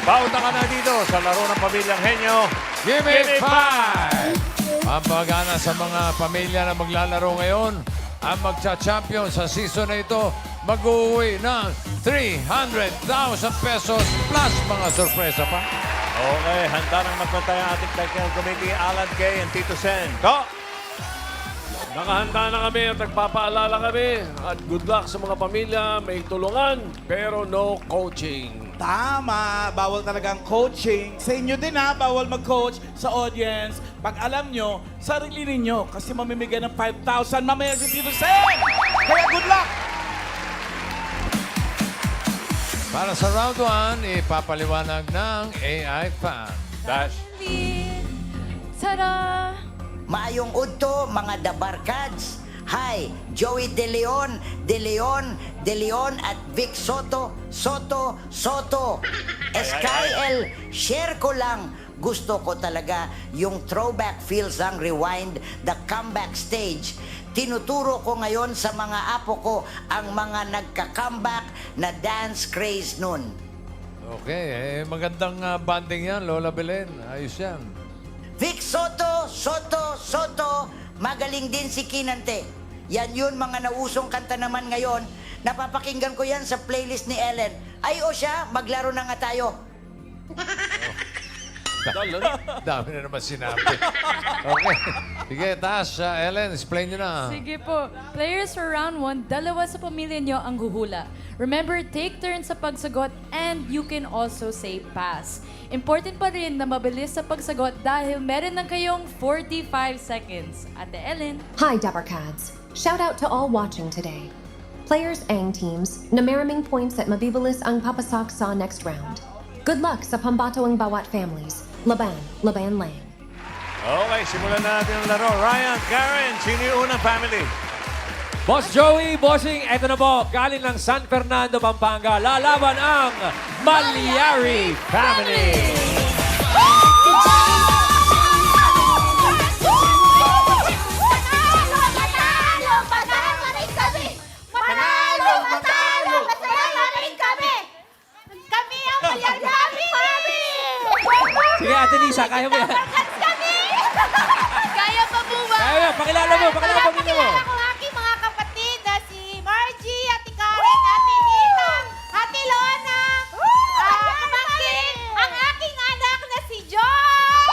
Pauta ka na dito sa laro ng pamilyang henyo. Give me Give me five! Pampagana sa mga pamilya na maglalaro ngayon, ang magcha-champion sa season na ito, mag-uwi ng 300,000 pesos plus mga sorpresa pa. Okay, handa nang magbantay ang ating technical committee, Alan Kay and Tito Sen. Go! Nakahanda na kami at nagpapaalala kami. At good luck sa mga pamilya. May tulungan, pero no coaching. Tama, bawal talagang coaching. Sa inyo din ha, bawal mag-coach sa audience. Pag alam nyo, sarili ninyo. Kasi mamimigay ng 5,000 mamaya si Tito Sen. Kaya good luck! Para sa round 1, ipapaliwanag ng AI fan. Dash. Tara! Maayong udto, mga dabarkads. Hi, Joey De Leon, De Leon, De Leon at Vic Soto, Soto, Soto. SKL, share ko lang. Gusto ko talaga yung throwback feels ang rewind, the comeback stage. Tinuturo ko ngayon sa mga apo ko ang mga nagka-comeback na dance craze nun. Okay, eh, magandang ah, banding yan, Lola Belen. Ayos yan. Vic Soto, Soto, Soto, magaling din si Kinante. Yan yun mga nausong kanta naman ngayon. Napapakinggan ko yan sa playlist ni Ellen. Ay o siya, maglaro na nga tayo. Dami na naman sinabi. Okay. Sige, taas. ah, Ellen, explain nyo na. Sige po. Players for round 1, dalawa sa pamilya nyo ang guhula. Remember, take turns sa pagsagot and you can also say pass. Important pa rin na mabilis sa pagsagot dahil meron na kayong 45 seconds. Ate Ellen. Hi, Dappercads. Shout out to all watching today. Players and teams, na maraming points at mabibilis ang papasok sa next round. Good luck sa pambato ang bawat families. Laban, Laban Lang. Okay, simulan na natin ang laro. Ryan, Karen, sino yung unang family? Boss Joey, bossing, eto na po, galing ng San Fernando, Pampanga, lalaban ang Malyari Family. Ate Lisa, kaya mo yan. Kami! Kaya pa po ba? Kaya mo, pakilala mo, pakilala mo, pakilala mo. Ko ang aking mga kapatid na si Margie, Ate Karen, Ate Nita, Ate Lona, ah, pamangkin, ang aking anak na si John!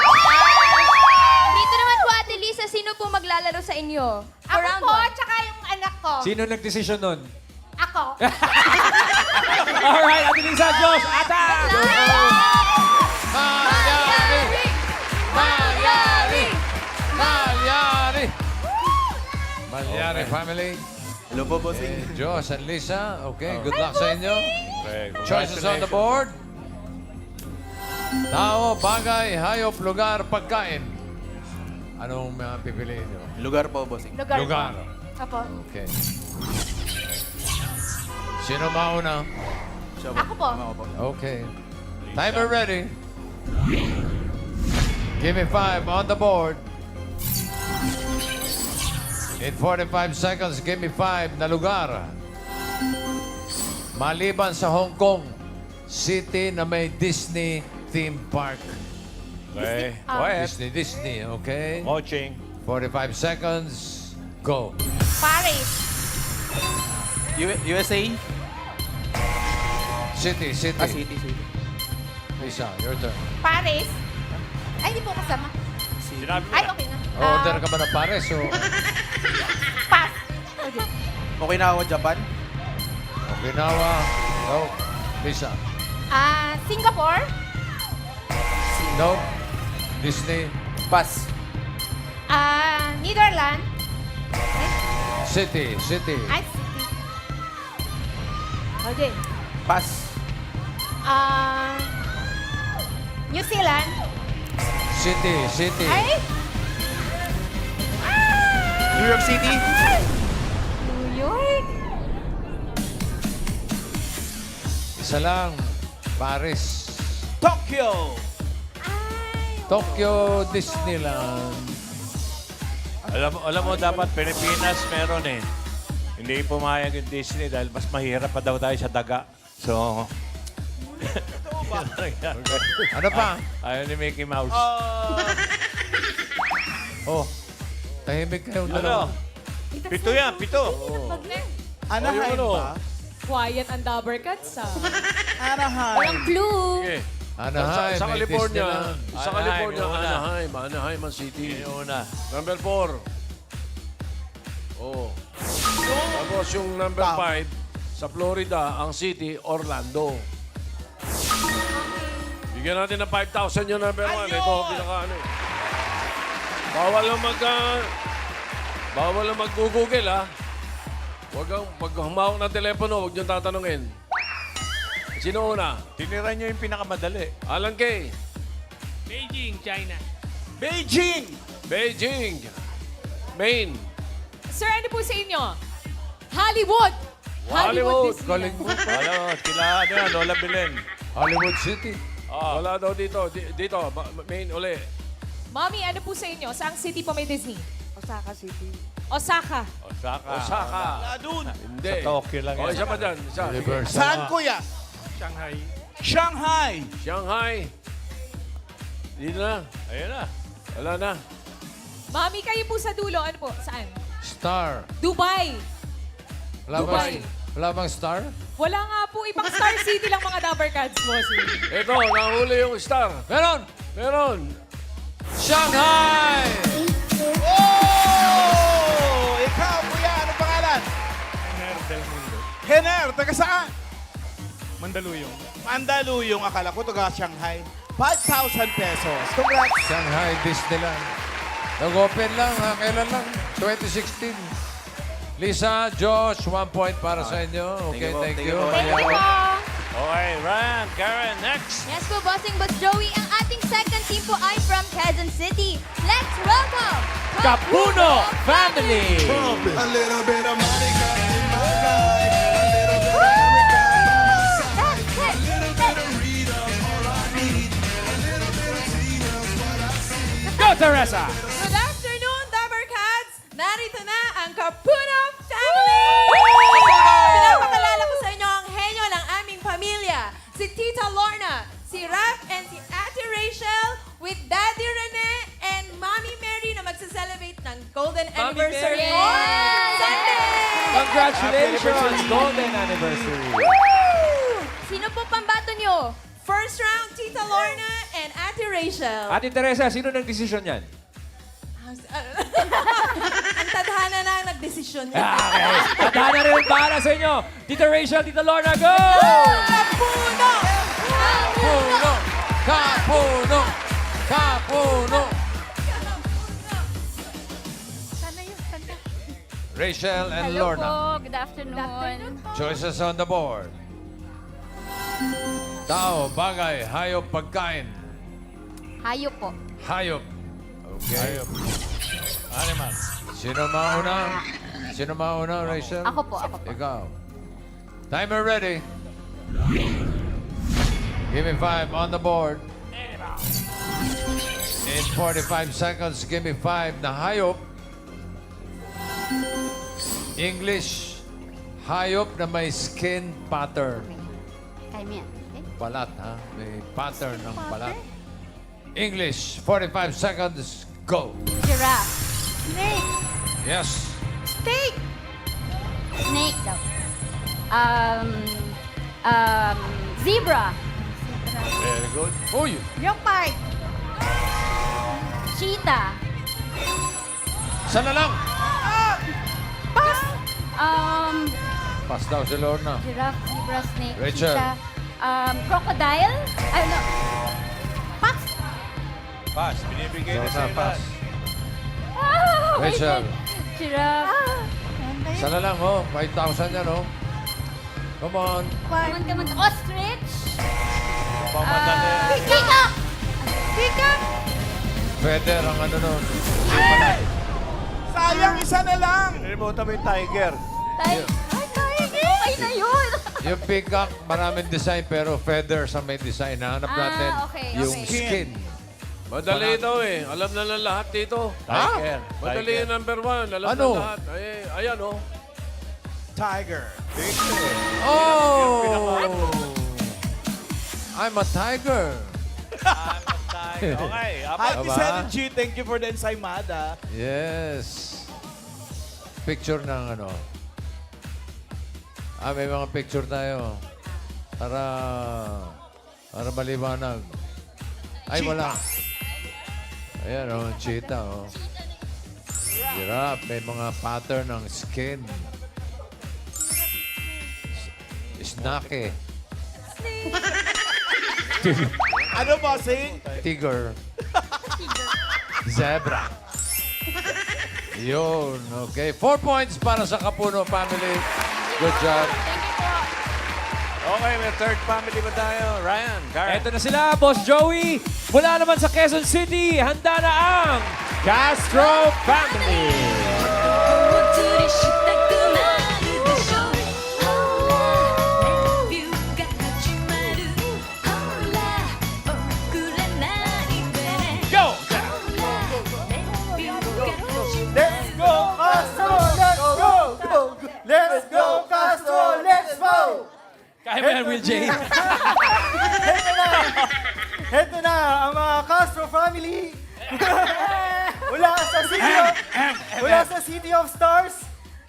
Dito naman po, Ate Lisa, sino po maglalaro sa inyo? For Ako round po, one. tsaka yung anak ko. Sino nag-decision nun? Ako. Alright, Ate Lisa, Diyos, Ata! Malyari! Malyari family. Hello po, bossing. Eh, Josh and Lisa, okay, good luck sa inyo. Okay, Choices on the board. Tao, bagay, hayop, lugar, pagkain. Anong uh, pipiliin nyo? Lugar po, bossing. Lugar. Lugar. Apo. Okay. Sino mauna? Siya Ako po. Ako po. Okay. Timer ready. Give me five on the board. In 45 seconds, give me five na lugar. Maliban sa Hong Kong City na may Disney theme park. Okay, quiet. Disney, Disney, okay? Coaching. 45 seconds, go. Paris. U- USA? City, city. Ah, city, city. Lisa, your turn. Paris. Ay, hindi po kasama. Sinabi mo Ay, na. okay na. Order Ah, ka ba na pares o Pass. Okay. Okay na ako, Japan? Okinawa? No. Lisa? Ah, Singapore. No. Disney? Pass. Ah, Netherlands. City, city. Ay, city. Okay. Pass. Ah, New Zealand. City, city. Ay! New York City? New York. Isa lang. Paris. Tokyo! Tokyo, Disneyland. Alam, mo- alam mo, dapat Pilipinas meron eh. Hindi pumayag yung Disney dahil mas mahirap pa daw tayo sa daga. So, Ano pa? Ayaw ni Mickey Mouse. Oh, tahimik kayong ano? dalawa. Pito yan, pito. Anaheim ano? ba? Quiet ang Dabber Cats, ah. Anaheim. Clue. Okay. Anaheim, sa, sa may California, Disneyland. sa Anaheim, California, yung una. Anaheim, Anaheim ang city. Yung una. Number 4. Oh. Tapos yung number Tama. 5, sa Florida, ang city, Orlando. Bigyan natin ng 5,000 yung number 1. Ito, pinaka ano eh. Bawal lang mag... ah, bawal lang mag-google, ha? Huwag kang, pag humawak ng telepono, huwag niyong tatanungin. Sino una? Tinira niyo yung pinakamadali. Alan Kay. Beijing. Beijing. Maine. Sir, ano po sa inyo? Hollywood! Hollywood. Galing mo. Wala, sila, ano yan, Lola Belen. Hollywood City. Wala daw dito. Di- dito, Ma- Maine uli. Mami, ano po sa inyo? Saang city po may Disney? Osaka City. Osaka. Osaka. Osaka. Wala dun. Hindi. Sa Tokyo lang O, yan. isa pa dyan. Isa. Universal. Saan, kuya? Shanghai. Shanghai. Shanghai. Dito na. Ayun na. Wala na. Mami, kayo po sa dulo. Ano po? Saan? Star. Dubai. Wala bang, Dubai. wala bang star? Wala nga po. Ibang Star City lang mga Dabber Cats, bossy. Ito, nahuli yung star. Meron! Meron. Shanghai! Oh! Ikaw, kuya, ano pangalan? Hener Del Mundo. Hener, taga saan? Mandaluyong. Mandaluyong, akala ko taga Shanghai. 5,000 pesos. Congrats. Shanghai Disneyland. Nag-open lang, ha? Kailan lang? 2016. Lisa, Josh, one point para sa inyo. Okay, thank you. Thank you po. Okay, Ryan, Karen, next. Yes po, Bossing Boss Joey. Ang second team po ay from Quezon City. Let's welcome Kapuno Family! Go, Teresa! Good anniversary on Sunday! Congratulations! Golden anniversary! Sino po pambato nyo? First round, Tita Lorna and Ate Rachel. Ate Teresa, sino nag-desisyon yan? ang tadhana na ang nagdesisyon niya. Ah, okay. Tadhana rin ang bahala sa inyo. Tita Rachel, Tita Lorna, go! Kapuno! Kapuno! Kapuno! Kapuno! Rachel and Hello Lorna. po. Good afternoon. Choices on the board. Tao, bagay, hayop, pagkain. Hayop po. Hayop. Okay. Animal. Sino mauna? Sino mauna, Rachel? Ako po, ako po. Ikaw. Timer ready. Give me five on the board. In 45 seconds, give me five na hayop. English, hayop na may skin pattern. Yan. Okay? Balat, ha? May pattern ng balat. English, 45 seconds, go. Giraffe. Snake. Yes. Steak. Snake daw. Um, um, zebra. Very good. Uy! Leopard. Cheetah. Isa na lang. Pass. Pass daw si Lorna. giraffe, zebra, snake, Rachel. cheetah. Um, crocodile. Ano? Pass. Pass, binibigay na Lorna, sa'yo pass. lahat. Ah, oh Rachel. God. Giraffe. Isa na lang, oh. 5,000 yan, oh. Come on. Come on, come on. Ostrich. Pamadali. Uh, peacock. Peacock. Feather ang ano nun. Sayang, isa na lang. Nilimutan mo yung tiger. Tiger. Okay na yun. Yung peacock, maraming design, pero feathers ang may design. Nahanap Ah, natin okay, yung okay. skin. Madali daw eh. Alam na ng lahat dito. Tiger. Madali Tiger. yung number one. Alam Ano? na lahat. Ay, ayan oh. Tiger. Oh! I'm a tiger. Okay, apat. Hi, Aba? Miss Helen G. Thank you for the ensaymada. Yes. Picture ng ano. Ah, may mga picture tayo. Para, para maliwanag. Ay, wala. Ayan, oh, cheetah, oh. Giraffe, may mga pattern ng skin. S- Snake, Ano, bossing? tiger, zebra. Yun, okay. Four points para sa Kapuno family. Good job. Okay, may third family ba tayo? Ryan, Karen. Eto na sila, Boss Joey. Mula naman sa Quezon City, handa na ang Castro Family. Yan, Will J. Heto na ang mga Castro family. Wala sa City of, wala sa City of Stars.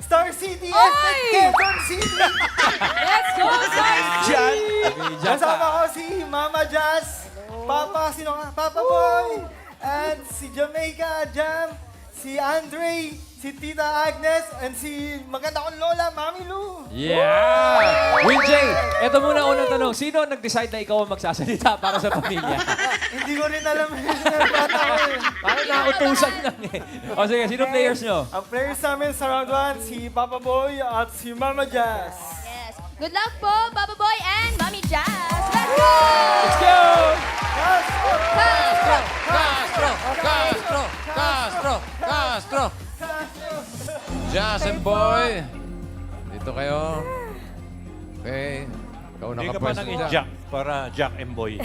Star City and Quezon City. Let's go, guys! Diyan. Kasama ko si Mama Jazz, Papa, sino ka? Papa Boy, and si Jamaica Jam, si Andre, si Tita Agnes, and si maganda kong lola, Mami Lou. Yeah! J, eto muna unang tanong. Sino ang nag-decide na ikaw ang magsasalita para sa pamilya? Hindi ko rin alam yung bata ko eh. Parang nautusan lang eh. O sige, sino players nyo? Ang players namin sa round 1, si Papa Boy at si Mama Jazz. Yes. Good luck po, Baba Boy and Mommy Jazz. Let's go! Let's go! Castro! Castro! Castro! Castro! Jazz and Boy. Dito kayo. Okay. Ikaw Hindi ka pa dyan. jack para Jack and Boy.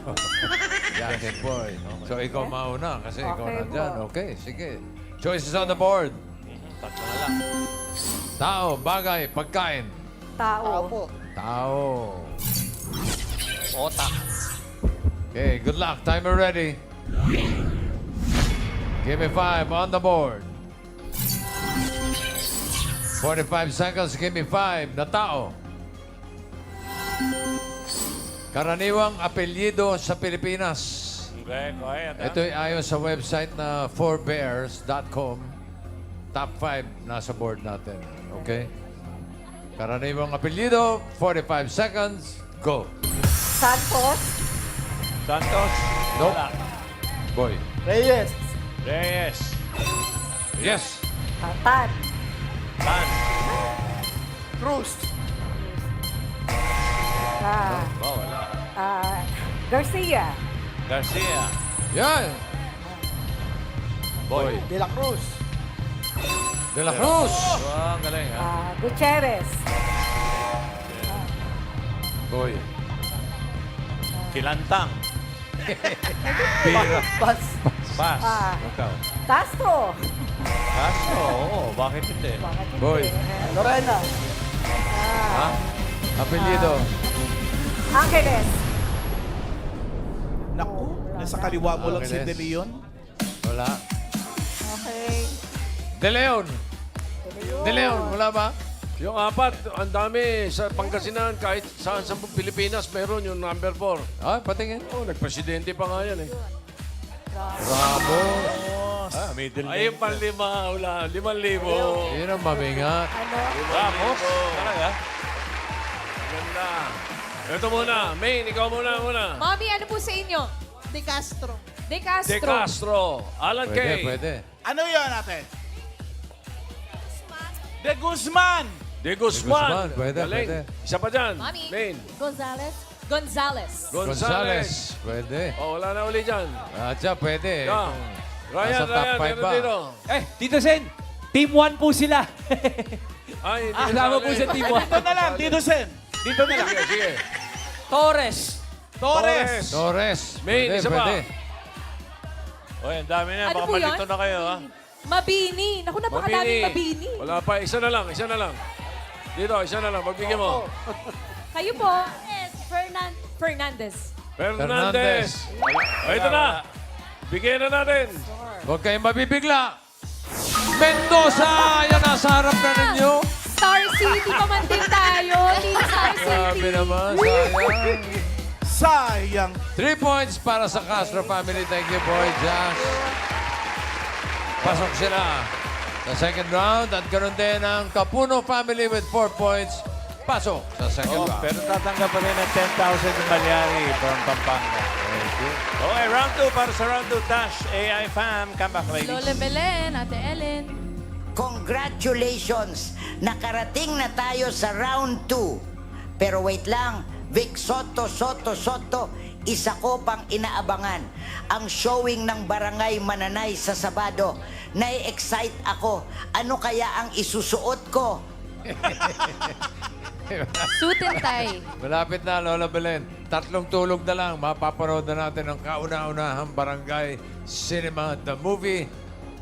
Jazz and Boy. So ikaw mauna kasi ikaw nandyan. Okay, sige. Choices on the board. Tatlo na lang. Tao, bagay, pagkain. Tao. Tao. Otak. Okay, good luck. Timer ready. Give me five on the board. 45 seconds, give me five na tao. Karaniwang apelyido sa Pilipinas. Okay, ha? Ito ay ayon sa website na forbears.com. Top 5 nasa board natin. Okay? Karaniwang apelyido, 45 seconds, go. Santos. Santos. Nope. Boy. Reyes. Reyes. Yes. Tan. Tan. Cruz. Oh, wala. Garcia. Garcia. Yan. Boy. De la Cruz. De la Cruz. Oh, ang galing ha. Gutierrez. Boy. Kilantang. Pira. Bas. Pass. Ikaw. Castro. Castro. Oo, bakit hindi? Boy. Lorena. Ha? Apelyido. Angeles. Naku, nasa kaliwa mo lang si. De Leon. Wala. Okay. De Leon. De Leon, wala ba? Yung apat, ang dami sa Pangasinan, kahit saan sa Pilipinas, meron yung number four. Ah, patingin. Oh, nagpresidente pa nga yan eh. Ramos. Ah, middle Ay, yung panlima, wala, limang libo. Yun ang mamingat. Ramos. Talaga? Ganda. Ito muna, Main, ikaw muna muna. Mommy, ano po sa inyo? De Castro. De Castro. De Castro, Alan Pwede, Kay. pwede. Ano yun natin? De Guzman. De De Guzman. Guzman, pwede, Galing. pwede. Isa pa dyan. Mami. Main. Gonzales. Gonzales. Gonzales. Pwede. Oh, wala na uli dyan. At siya, pwede. Yeah. Kung Ryan, nasa top Ryan, five meron ba? dito. Eh, Tito Sen, Team 1 po sila. Ay, hindi Kasama po sa Team 1. Dito na lang, Tito Sen. Dito na lang. Sige, sige. Torres. Torres. Torres. Main, Pwede, isa pa. pwede. Oy, ang dami na. Ano Baka yun? malito na kayo, ha? Mabini. Naku, napakadaming mabini. Wala pa, isa na lang, isa na lang. Dito, isa na lang, pagbigyan mo. Kayo po. Fernan Fernandez. Fernandez. O, ito na. Bigyan na natin. Huwag kayong mabibigla. Mendoza! Yan, nasa harap na ninyo. Star City pa man din tayo. Team Star Grabe naman, sayang. Sayang. Three points para sa Castro family. Thank you, boy, Josh. Pasok sila sa second round at ganoon din ang Capuno family with four points. Pasok sa second Oh, round. pero tatanggap pa rin ng 10,000 ng Malyari from Pampanga. Okay, round 2 para sa round 2. Tash, AI fam, come back ladies. Lola Belen, Ate Ellen. Congratulations! Nakarating na tayo sa round 2. Pero wait lang, Vic Soto, Soto, Soto, isa ko pang inaabangan. Ang showing ng Barangay Mananay sa Sabado. Nai-excite ako. Ano kaya ang isusuot ko? Suit and tie. Malapit na, Lola Belen. Tatlong tulog na lang. Mapapanood na natin ang kauna-unahang Barangay Cinema, the movie.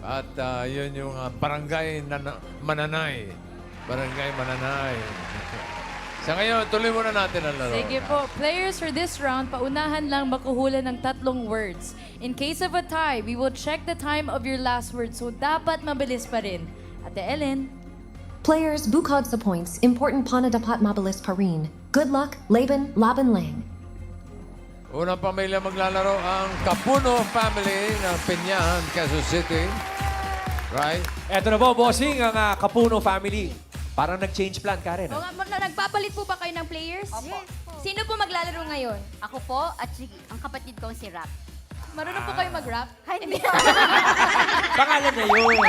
At ah, yun yung ah, Barangay Nana- Mananay. Barangay Mananay. sa ngayon, tuloy muna natin ang laro. Sige po. Players for this round, paunahan lang makuhula ng tatlong words. In case of a tie, we will check the time of your last word. So, dapat mabilis pa rin. Ate Ellen. Players bukod sa points, important pana dapat mabilis pa rin. Good luck, Laban, Laban Lang. Unang pamilya maglalaro ang Capuno family ng Pinyahan, Quezon City. Right? Eto na po, bossing, ang ah, Kapuno family. Parang nag-change plan, Karen. O, ah. nga, nagpapalit po ba kayo ng players? Sino po maglalaro ngayon? Ako po at si, ang kapatid kong si Rap. Marunong po kayo mag-rap? Ay, hindi. Pangalan niya yun.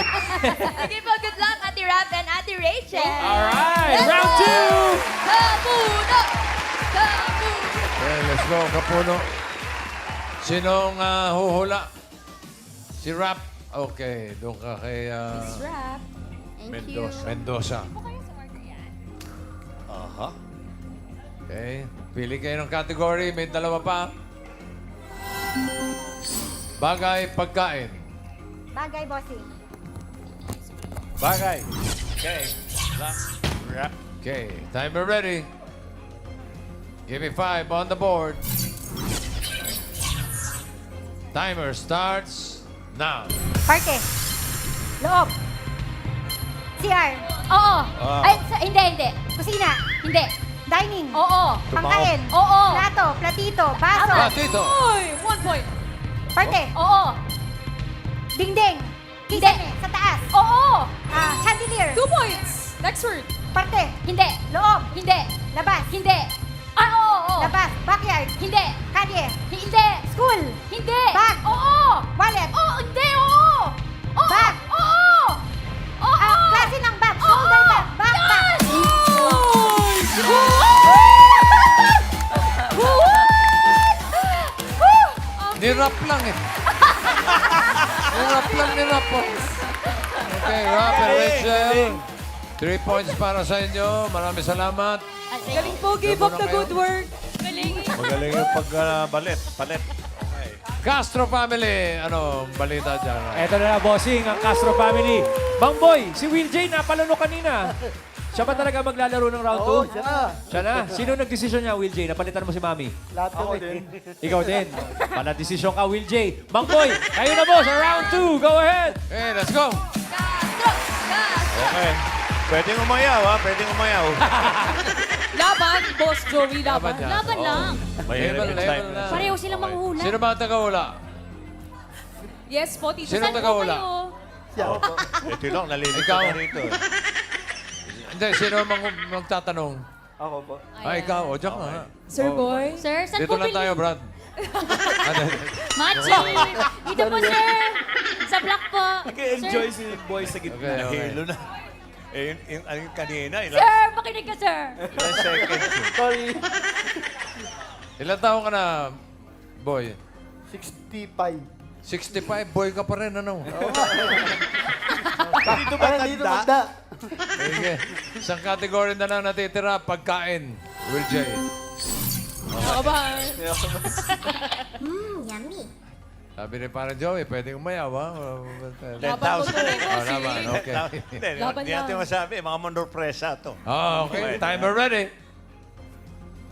Sige po, good luck, Ate Rap and Ate Rachel. Alright, round two! Kapuno! Kapuno! Okay, let's go, Capuno. Sinong ah, huhula? Si Rap. Okay, doon ka kay ah, Rap. Thank Mendoza. Mendoza. Aha. Okay, pili kayo ng category. May dalawa pa. Bagay, pagkain. Bagay, bossing. Bagay. Okay. Okay, timer ready. Give me five on the board. Timer starts now. Parke. Loob. CR. Oo. Ah. Ay, sa, hindi, hindi. Kusina. Hindi. Dining. Oo. Pangkain. Oo. Plato. Platito. Baso. Ah, Tito. Uy! One point. Parte. Oo. Dingding. Kisame. Sa taas. Oo. Ah, chandelier. Two points. Next word. Parte. Hindi. Loob. Hindi. Labas. Hindi. Ah, oo, oo. Labas. Backyard. Hindi. Kalye. Hindi. School. Hindi. Bag. Oo. Wallet. Oo, hindi. Oo. Oo. Bag. Nirap lang eh. nirap lang, nirap po. Okay, Rap and Rachel. Three points para sa inyo. Maraming salamat. Galing po. Give up the good work. Galing. Magaling yung pag-balit. palit. Okay. Castro family. Ano, balita dyan? Eto na na, bossing, ang Castro family. Mang Boy, si Will J napalano kanina. Siya ba talaga maglalaro ng round 2? Oo, siya na. Siya na? Sino nag-desisyon niya, Will J? Napalitan mo si Mami? Lahat kami din. Ikaw din. Pala desisyon ka, Will J. Mang Boy, kayo na boss, sa round 2. Go ahead. Okay, let's go. Okay. Pwedeng umayaw, ha? Pwedeng umayaw. Laban, Boss Joey, laban. Laban. Laban lang. Mahirap Level, yung level time. na. Pareho silang manghuhula. Sino ba ang tagahula? Yes po, Tito. Sino Saan po tagahula? kayo? Siya ako. Ito lang, nalilito Ikaw. na rito. eh. Hindi, sino mang magtatanong? Ako po. Ah, ikaw. O, diyan ka. nga. Sir O, Boy. Sir, saan Dito po lang tayo, Brad. Ano? Machi! Dito po, sir. Sa block po. Nag-enjoy si boy sa Okay, gitna. okay. Nahilo na. Eh, yung, yung, yung kanina, ilang, Sir, makinig ka, sir. ilang seconds yun. Sorry. Ilan taon ka na, boy? 65. 65, boy ka pa rin, ano? Dito ba Parang dito tanda? magda. Sige. Isang category na lang natitira, pagkain. Will J. Bye-bye. Mmm, yummy. Sabi ni parang Joey, pwedeng umayaw, ha? 10,000. Oh, naman, okay. Hindi, Laban hindi natin lang. masabi. Mga mondorpresa to. Oh, okay. Timer ready.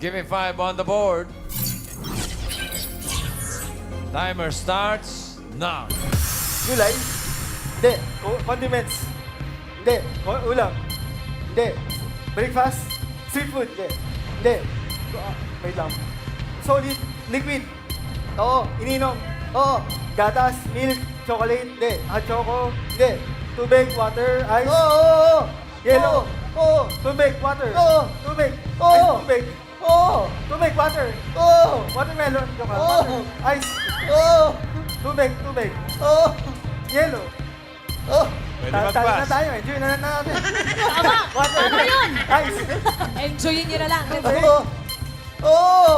Give me five on the board. Timer starts now. Gulay? Hindi. O- condiments? Hindi. Ulam? Hindi. Breakfast? Street food? Hindi. Hindi. Ah, wait lang. Solid? Liquid? Oo. Ininom? Oo. Gatas? Milk? Chocolate? Hindi. Hot choco? Hindi. Tubig? Water? Ice? Oo. Oo. oo. Yellow? Oo. Tubig? Water? Oo. Tubig? Oo. Ice? Tubig? Oo. Tubig? Water? Oo. Watermelon? Joke lang. Water? Ice? Oo. Tubig? Tubig? Oo. Yellow? Oo. Pwede Ta- tayo mag-pass. na tayo. Enjoy na lang natin. Tama! Water? Tama yun! Ice? Enjoyin nyo na lang. Oo. Oo.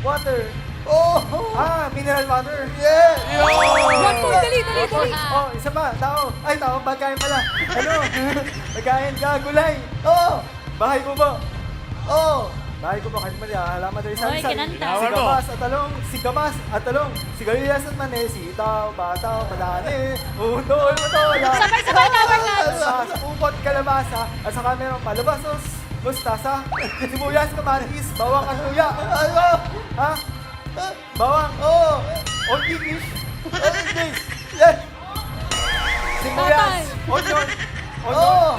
Water. Oo. Ah, mineral water. Yeah. One more, dali, dali, dali. Oh, isa pa. Tao. Ay, tao. Pagkain pala. Ano? Pagkain ka. Gulay. Oo. Bahay ko ba? Oo. Bahay ko ba? Kasi mali. Halaman tayo sa Oy, kinanta. Sigamas at talong. Sigamas at talong. Sigarilyas at mani. Sitaw, bataw, padane. Utol, utola. Sabay-sabay, Tower Cats. Sa upot, kalabasa. At saka meron palabasos. Mustasa. Sibuyas, kamatis. Bawang at luya. Ano? Ha? Bawang. Oo. Oh. English. Oh, English. Yes. Sibuyas. Onion. Onion.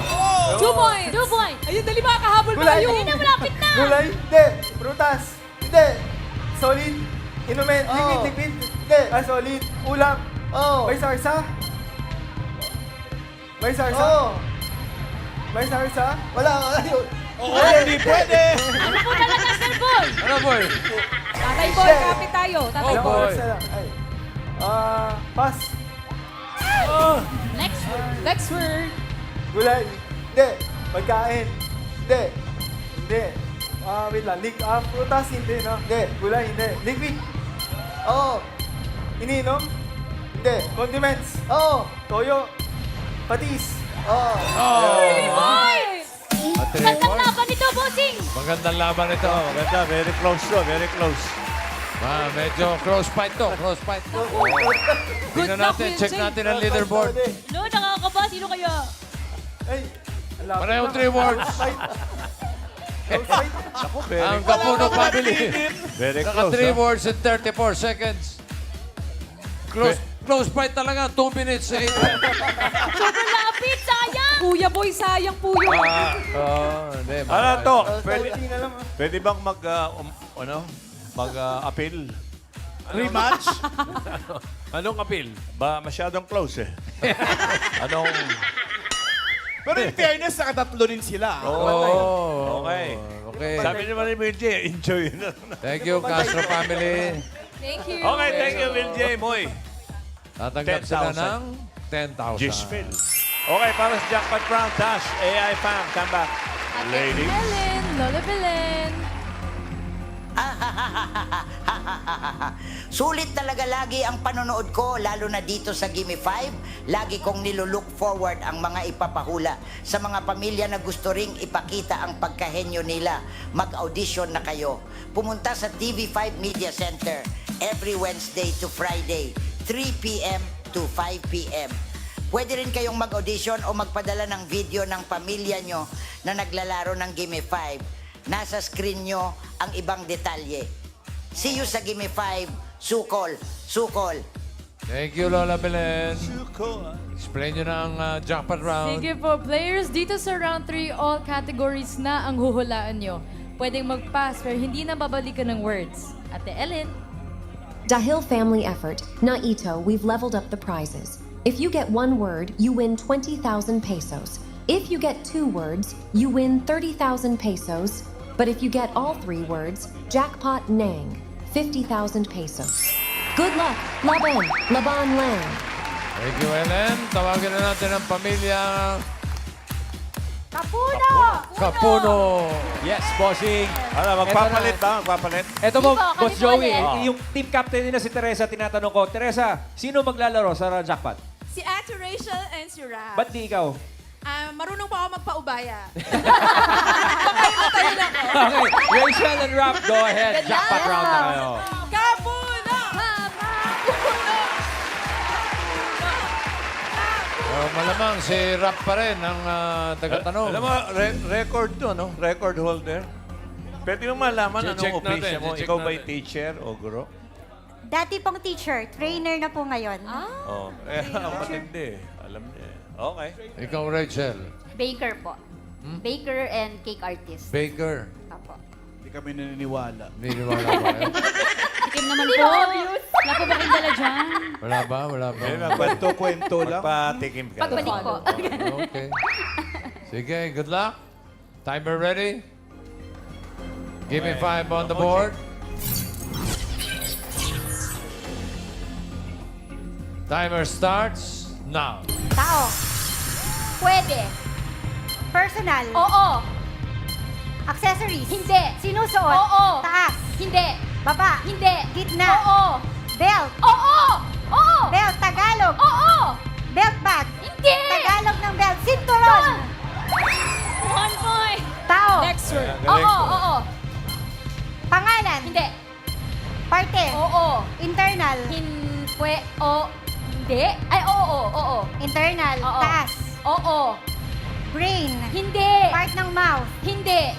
Two points. Two points. Ayun, dali makakahabol pa Gulay. kayo. Hindi na malapit na. Gulay? Hindi. Prutas? Hindi. Solid? Inumin? Liquid? Liquid? Hindi. Ah, solid? Ulam? Oo. May sarsa? May sarsa? Oo. May sarsa? Wala. Wala yun. Oo, hindi pwede. Ano po na lang, Master Boy? Ano boy? Tatay boy, kapit tayo. Tatay Oh, boy. boy. Isa lang. Ay. Ah, pass. Next word. Next word. Gulay? Hindi. Pagkain? Hindi. Hindi. Ah, wait lang. Lig ah, prutas? Hindi, no? Hindi. Gulay? Hindi. Liquid? Oo. Ininom? Hindi. Condiments? Oo. Toyo? Patis? Oo. Oh! Boy! At three Gandang points. laban ito, bossing! Magandang laban ito. Oh, ganda. Very close to. Very close. Ah, medyo close fight to. Close fight. Tingnan luck, natin. Check Wilson. natin ang leaderboard. No, nakakaba. Sino kaya? Ay. Parehong three words. Ang Kapuno family. Very Naka close. 3 ah. words in 34 seconds. Close close fight talaga. 2 minutes 8. Sobrang lapit, sayang! Kuya boy, sayang po yun. Ah, oh, hindi. Ano to? Ah, Pwede, konti na lang, ah. pwede bang mag, ah, um, ano? Mag-appeal? Rematch? Anong appeal? ba, masyadong close eh. Anong... Pero in fairness, nakatatlo rin sila. Oh, Okay. Okay. Sabi naman ni Will J, enjoy na. Thank you, Castro family. Thank you. Okay, thank you, Will J. Moy. Tatanggap sila 10,000. ng 10,000. Gisville. Okay, para sa Jackpot Round Dash, AI Fam, come back. Ladies. Belen, Lola Belen. Sulit talaga lagi ang panonood ko, lalo na dito sa Gimme 5. Lagi kong nilulook forward ang mga ipapahula. Sa mga pamilya na gusto ring ipakita ang pagkahenyo nila, mag-audition na kayo. Pumunta sa TV5 Media Center every Wednesday to Friday, 3 p.m. to 5 p.m. Pwede rin kayong mag-audition o magpadala ng video ng pamilya nyo na naglalaro ng Gimme 5. Nasa screen nyo ang ibang detalye. See you sa Gimme 5. Sukol. Sukol. Thank you, Lola Belen. Suko. Explain nyo na ang uh, jackpot round. Sige po, players, dito sa round 3, all categories na ang huhulaan nyo. Pwedeng mag-pass pero hindi na babalikan ng words. Ate Ellen. Dahil family effort, na Ito, we've leveled up the prizes. If you get one word, you win 20,000 pesos. If you get two words, you win 30,000 pesos. But if you get all three words, jackpot Nang, 50,000 pesos. Good luck, Laban, Laban Lang. Thank you, Ellen. Tawagin na natin ang pamilya Kapuno! Kapuno. Yes, bossing. Ano, magpapalit ba? Magpapalit? Ito po, Hindi po, Boss kami po Joey. ulit. Yung team captain nila si Teresa, tinatanong ko, Teresa, sino maglalaro sa jackpot? Si Ate Rachel and si Rap. Ba't di ikaw? Ah, marunong pa ako magpaubaya. Okay, Rachel and Rap, go ahead. Jackpot round na kayo. Kapuno! Oh, malamang si Rap pa rin ang uh, tagatanong. Alam mo, re- record to, no? Record holder. Pwede mo malaman Check anong natin, opisya mo. check Ikaw ba'y natin. teacher o guro? Dati pong teacher, trainer na po ngayon. Oh, eh, ang matindi. Alam niya. eh. Okay. Ikaw, Rachel. Baker po. Baker and cake artist. Baker. Apo. Hindi kami naniniwala. Naniniwala ba kayo? Tikim naman po. Wala po ba kayong dala dyan? Wala ba? Wala ba? Eh, magpa- Kwento-kwento lang. Magpatikim ka. Pagbalik po. Okay. Sige, good luck. Timer ready? Give me five on the board. Timer starts now. Tao. Pwede. Personal. Oo. Accessories. Hindi. Sinusuot. Oo. Taas. Hindi. Baba. Hindi. Gitna. Oo. Belt. Oo. Oo. Belt. Tagalog. Oo. Belt bag. Hindi. Tagalog ng belt. Sinturon. One point. Tao. Next word. Oo. Oo. Pangalan. Hindi. Parte. Oo. Internal. Hinpwe. O. Hindi. Ay, oo. Oo. Internal. Oo. Taas. Oo. Brain. Hindi. Part ng mouth. Hindi.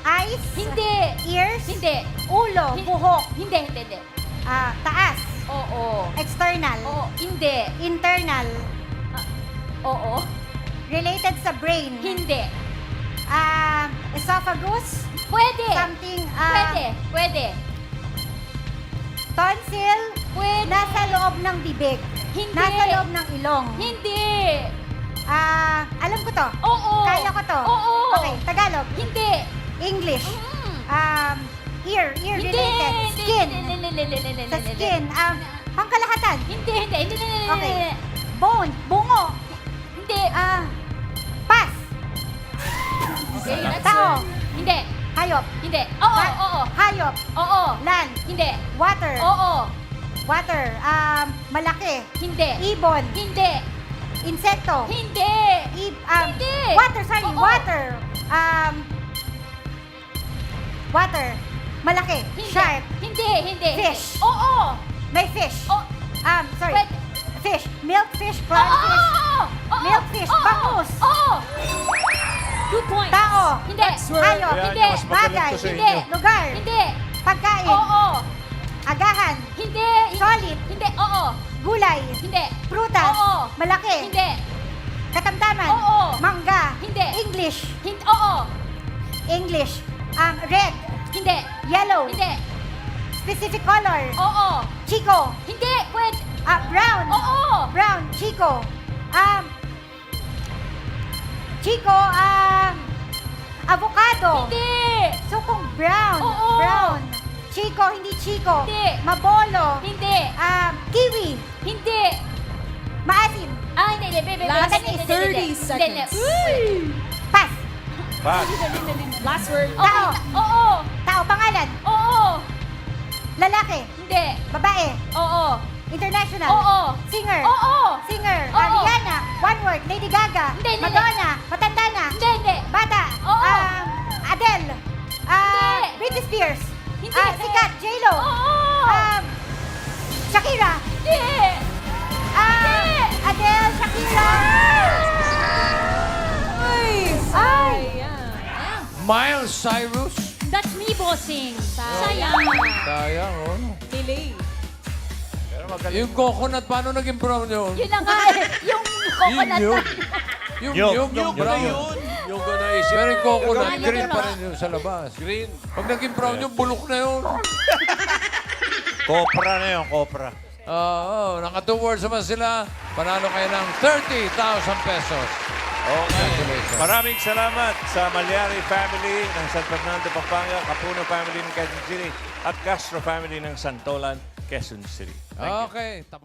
Eyes. Hindi. Ears. Hindi. Ulo. Hin- Buhok. Hindi. Hindi. Hindi. Ah, taas. Oo. External. Oo. Hindi. Internal. Oo. Related sa brain. Hindi. Ah, esophagus. Pwede. Something. ah, Pwede. Pwede. Tonsil. Pwede. Nasa loob ng bibig. Hindi. Nasa loob ng ilong. Hindi. Ah, alam ko to. Oo. Kaya ko to. Oo. Okay, Tagalog. Hindi. English. Mm. Um, ear, ear Hindi. related. Hindi. Skin. Hindi. Hindi. Hindi. Hindi. Hindi. Sa Hindi. skin. Um, pangkalahatan. Hindi. Hindi. Hindi. Hindi. Hindi. Okay. Bone. Bungo. Hindi. Ah, pass. Okay, next Tao. Hindi. Hayop. Hindi. Oo. Ba- Oo. Hayop. Oo. Land. Hindi. Water. Oo. Water. Um, malaki. Hindi. Ibon. Hindi. Insekto. Hindi. I- um, Hindi. Water, sorry. Oo. Water. Um, water. Malaki. Hindi. Shark. Hindi. Hindi. Fish. Oo. May fish. Oo. Um, sorry. Pwede. Fish. Milkfish. Oo. Clownfish. Oo. Oo. Milkfish. Oo. Bangus. Oo. Two points. Tao. Hindi. Hayop. Kaya Hindi. nyo, mas magaling Bagay. to sa Hindi. inyo. Lugar. Hindi. Gulay. Hindi. Prutas. Oo. Malaki. Hindi. Katamtaman. Oo. Mangga. Hindi. English. Hindi. Oo. English. Um, red. Hindi. Yellow. Hindi. Specific color. Oo. Chico. Hindi. Pwede. Ah, brown. Oo. Brown. Chico. Um, Chico, um, avocado. Hindi. So kung brown. Oo. Brown. Chico, hindi Chico. Hindi. Mabolo. Hindi. Um, kiwi. Hindi. Maasim. Ah, hindi. Hindi. Bebe, Last hindi, hindi, 30 hindi. seconds. Hindi, hindi. Pass. Pass. Last word. Tao. Oo. Tao, pangalan. Oo. Lalaki. Hindi. Babae. Oo. International. Oo. Singer. Oo. Singer. Oo. Ariana. One word. Lady Gaga. Hindi, hindi, Madonna. Matanda Shakira. Hindi. Ah, Adele, Shakira. Ay! Ay. Sayang. Miles Cyrus. That's me, bossing. Sayang. Sayang, oh. Delay. Pero magaling. Yung coconut, paano naging brown yun? Yun na nga eh. Yung coconut Yung, na. yung, Yung, yung, yung, yung brown. yun. Yung ko naisip. Pero yung coconut, green yun, pa ah? rin yun sa labas. Green. Pag naging brown yung bulok na yun. Copra na yun, Copra. Oo, naka two words naman sila. Panalo kayo ng 30,000 pesos. Okay. Congratulations. Maraming salamat sa Malyari family ng San Fernando, Pampanga, Capuno family ng Quezon City, at Castro family ng Santolan, Quezon City. Thank you. Okay, tapos.